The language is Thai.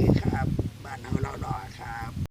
ดีครับ บ้านเฮาเราหล่อครับ